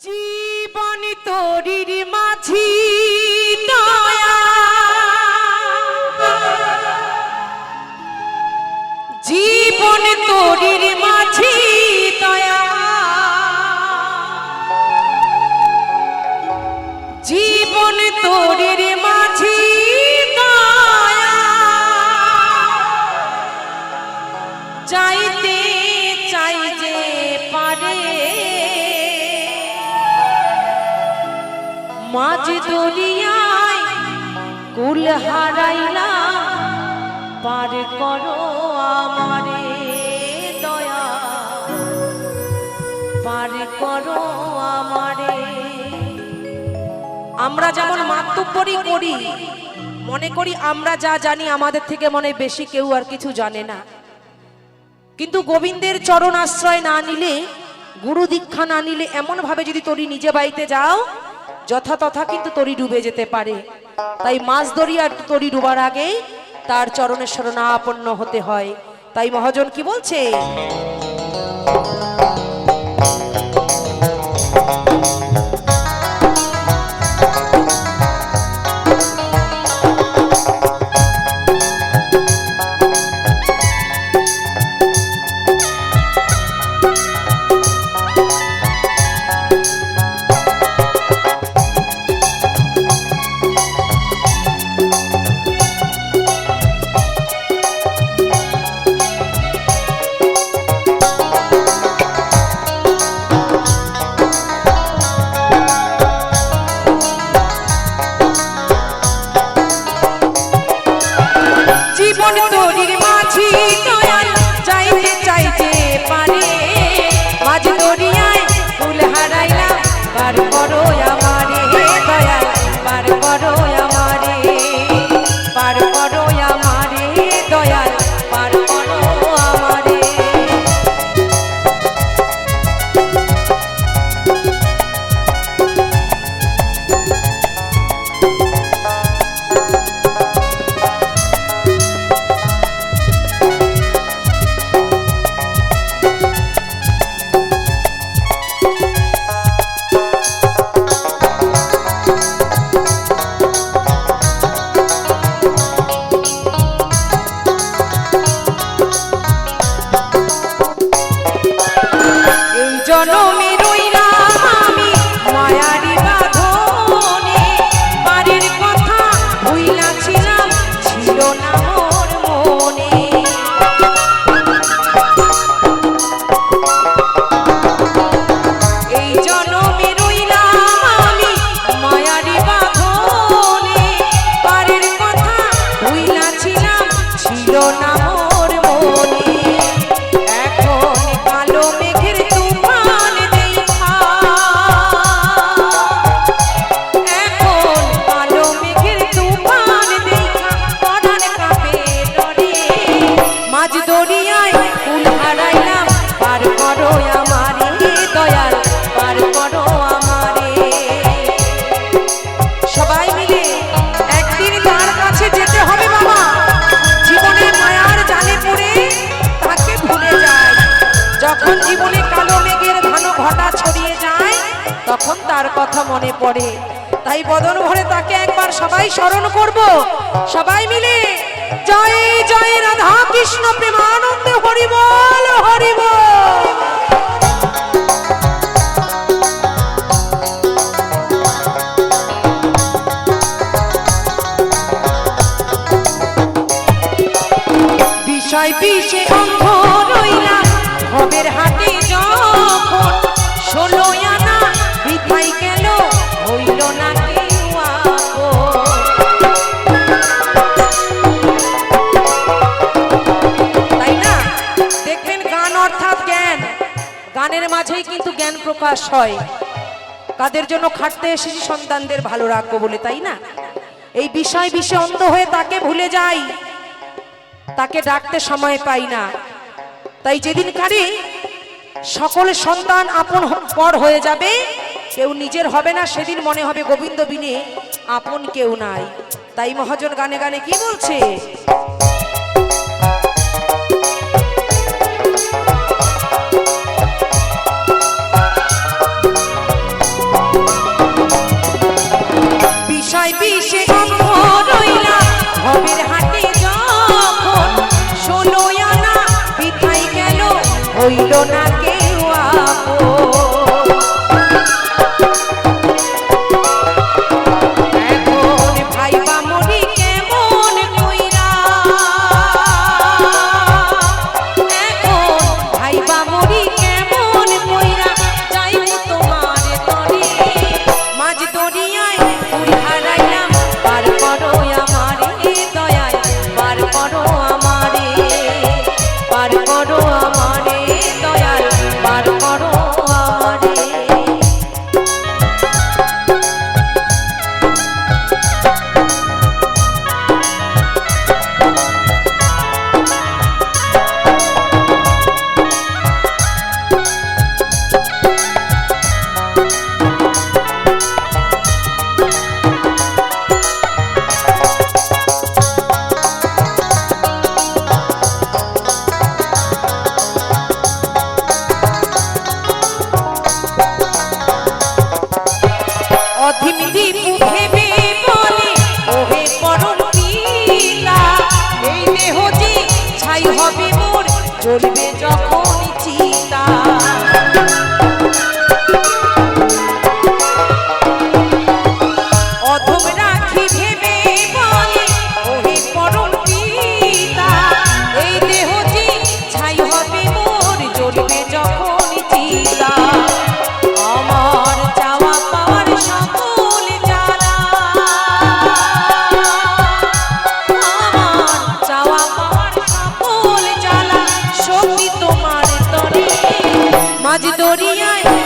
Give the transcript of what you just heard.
জীবন তরির মাঝ দরিয়ায় কুল হারাইলা, পার করো আমারে দয়া। পার করো আমারে। আমরা যেমন মাতব্বরি করি, মনে করি আমরা যা জানি আমাদের থেকে মনে বেশি কেউ আর কিছু জানে না। কিন্তু গোবিন্দের চরণ আশ্রয় না নিলে, গুরু দীক্ষা না নিলে এমন ভাবে যদি তরি নিজে বাড়িতে যাও যথাতথা কিন্তু তরি ডুবে যেতে পারে। তাই মাছ দরিয়ার তরি ডুবার আগেই তার চরণের শরণাপন্ন হতে হয়। তাই মহাজন কি বলছে? এই যখন জীবনে কালো মেঘের ঘন ঘটা ছড়িয়ে যায়, তখন তার কথা মনে পড়ে। তাই বদন ভরে তাকে একবার সবাই স্মরণ করব। সবাই মিলে জয় জয় রাধা কৃষ্ণ প্রেমানন্দে হরিবল হরিবল। বিষয়, বিষে গানের মাঝেই কিন্তু জ্ঞান প্রকাশ হয়। কাদের জন্য খাটতে এসেছি সন্তানদের ভালো রাখব বলে, তাই না? এই বিষয় বিষে অন্ধ হয়ে তাকে ভুলে যাই। তাকে ডাকতে সময় পাই না। তাই যেদিন কারে সকল সন্তান আপন পর হয়ে যাবে, কেউ নিজের হবে না, সেদিন মনে হবে গোবিন্দ বিনে আপন কেউ নাই। তাই মহাজন গানে গানে কি বলছে? হইল না করবে যখন আজ দরিয়ায়